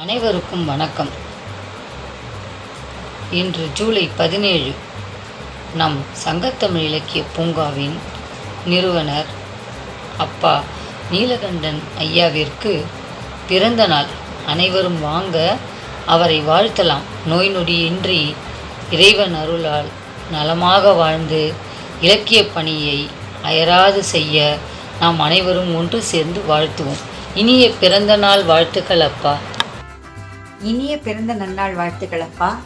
அனைவருக்கும் வணக்கம். இன்று ஜூலை பதினேழு நம் சங்கத்தமிழ் இலக்கிய பூங்காவின் நிறுவனர் அப்பா நீலகண்டன் ஐயாவிற்கு பிறந்த நாள். அனைவரும் வாங்க அவரை வாழ்த்தலாம். நோய் நொடியின்றி இறைவன் அருளால் நலமாக வாழ்ந்து இலக்கிய பணியை அயராது செய்ய நாம் அனைவரும் ஒன்று சேர்ந்து வாழ்த்துவோம். இனிய பிறந்த நாள் வாழ்த்துக்கள் அப்பா. இனிய பிறந்த நன்னாள் வாழ்த்துக்கள் அப்பா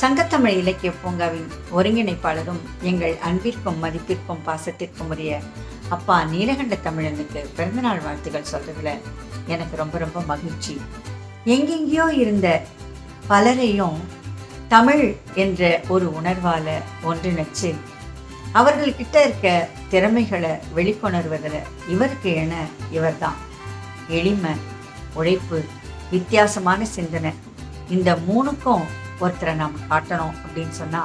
சங்கத்தமிழ் இலக்கிய பூங்காவின் ஒருங்கிணைப்பாளரும் எங்கள் அன்பிற்கும் மதிப்பிற்கும் பாசத்திற்கும் உரிய அப்பா நீலகண்ட தமிழனுக்கு பிறந்தநாள் வாழ்த்துக்கள் சொல்றதுல எனக்கு ரொம்ப ரொம்ப மகிழ்ச்சி. எங்கெங்கேயோ இருந்த பலரையும் தமிழ் என்ற ஒரு உணர்வால ஒன்றிணைச்சு அவர்கள்கிட்ட இருக்க திறமைகளை வெளிக்கொணர்வதில் இவருக்கு என இவர்தான். எளிமை உழைப்பு வித்தியாசமான சிந்தனை. இந்த மூணுக்கும் ஒருத்தரை நாம் காட்டணும் அப்படின்னு சொன்னா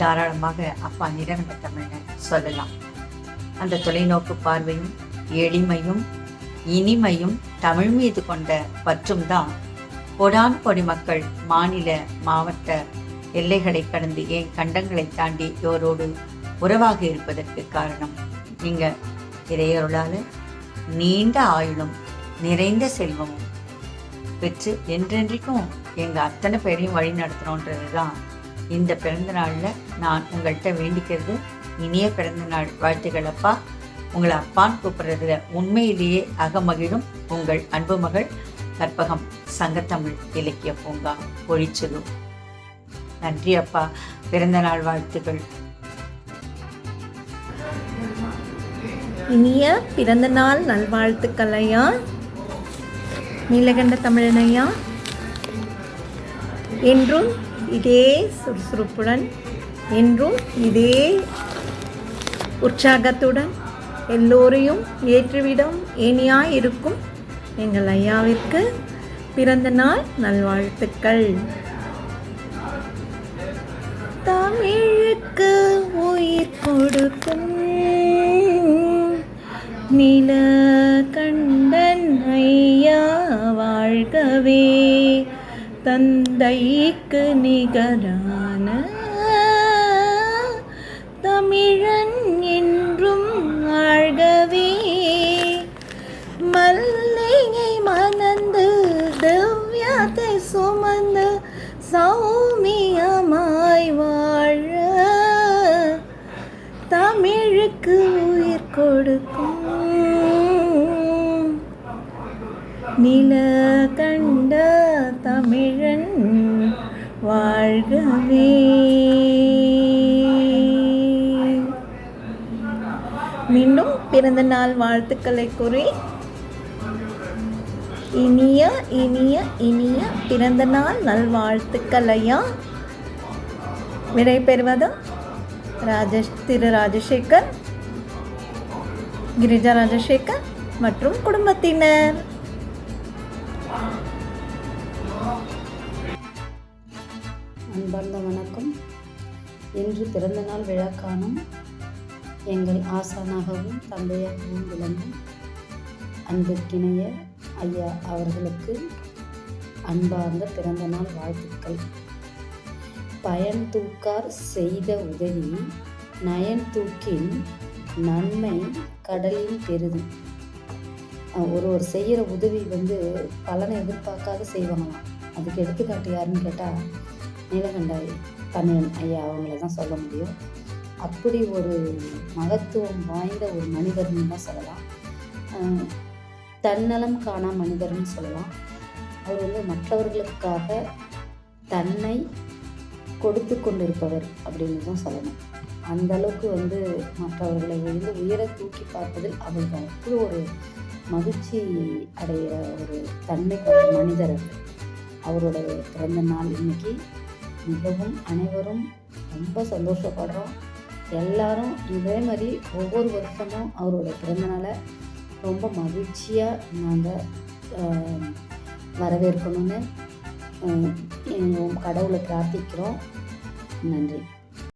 தாராளமாக அப்பா நிரந்த தமிழனை சொல்லலாம். அந்த தொலைநோக்கு பார்வையும் எளிமையும் இனிமையும் தமிழ் மீது கொண்ட பற்றும் தான் கொடான் கொடி மக்கள் மாநில மாவட்ட எல்லைகளை கடந்து ஏன் கண்டங்களை தாண்டி இவரோடு உறவாக இருப்பதற்கு காரணம்? நீங்க இறையருளால நீண்ட ஆயுளும் நிறைந்த செல்வமும் பெற்று என்றென்றைக்கும் எங்கள் அத்தனை பேரையும் வழி நடத்துகிறோன்றது தான் இந்த பிறந்த நாளில் நான் உங்கள்கிட்ட வேண்டிக்கிறது இனிய பிறந்த நாள் வாழ்த்துக்கள் அப்பா. உங்களை அப்பான்னு கூப்பிடுறதுல உண்மையிலேயே அகமகிழும் உங்கள் அன்பு மகள் கற்பகம் சங்கத்தமிழ் இலக்கிய பூங்கா ஒழிச்சது நன்றி அப்பா. பிறந்த நாள் வாழ்த்துக்கள். இனிய பிறந்தநாள் நல்வாழ்த்துக்கள் ஐயா நீலகண்ட தமிழன் ஐயா என்றும் இதே சுறுசுறுப்புடன் என்றும் இதே உற்சாகத்துடன் எல்லோரையும் ஏற்றுவிடும் ஏனியாய் இருக்கும் எங்கள் ஐயாவிற்கு பிறந்த நாள் நல்வாழ்த்துக்கள். தமிழுக்கு உயிர் கொடுக்கும் நில கண்டன் ஐயா வாழ்கவே தந்தைக்கு நிகரான தமிழுக்கு உயிர் கொடுக்கும். நில கண்ட தமிழன் வாழ்கவே. மீண்டும் பிறந்த நாள் வாழ்த்துக்களை கூறி இனிய இனிய இனிய பிறந்த நாள் நல்வாழ்த்துக்களையா? விடைபெறுவதும் ராஜேஷ் திரு ராஜசேகர் கிரிஜா ராஜசேகர் மற்றும் குடும்பத்தினர். அன்பார்ந்த வணக்கம். இன்று பிறந்தநாள் விழா காணும் எங்கள் ஆசானாகவும் தந்தையாகவும் விளங்கும் அன்புக்கிணைய ஐயா அவர்களுக்கு அன்பார்ந்த பிறந்தநாள் வாழ்த்துக்கள். பயன் தூக்கார் செய்த உதவி நயன் தூக்கின் நன்மை கடலில் பெருதும் ஒரு ஒரு செய்கிற உதவி வந்து பலனை எதிர்பார்க்காத செய்வாங்களாம். அதுக்கு எடுத்துக்காட்டு யாருன்னு கேட்டால் நீலகண்டாய் தமிழன் ஐயா அவங்கள தான் சொல்ல முடியும். அப்படி ஒரு மகத்துவம் வாய்ந்த ஒரு மனிதர்னு தான் சொல்லலாம். தன்னலம் காணா மனிதர்னு சொல்லலாம். அவர் வந்து மற்றவர்களுக்காக தன்னை கொடுத்து கொண்டிருப்பவர் அப்படின்னு தான் சொல்லணும். அந்த அளவுக்கு வந்து மற்றவர்களை வந்து உயர தூக்கி பார்ப்பதில் அவருக்கு அவ்வளோ ஒரு மகிழ்ச்சி அடைகிற ஒரு தன்மை கொண்ட மனிதர் அவரோட பிறந்த நாள் இன்னைக்கு மிகவும் அனைவரும் ரொம்ப சந்தோஷப்படுறோம். எல்லாரும் இதே மாதிரி ஒவ்வொரு வருஷமும் அவரோட பிறந்தநாளை ரொம்ப மகிழ்ச்சியாக நாங்கள் வரவேற்கணும்னு கடவுளை பிரார்த்திக்கிறோம். நன்றி.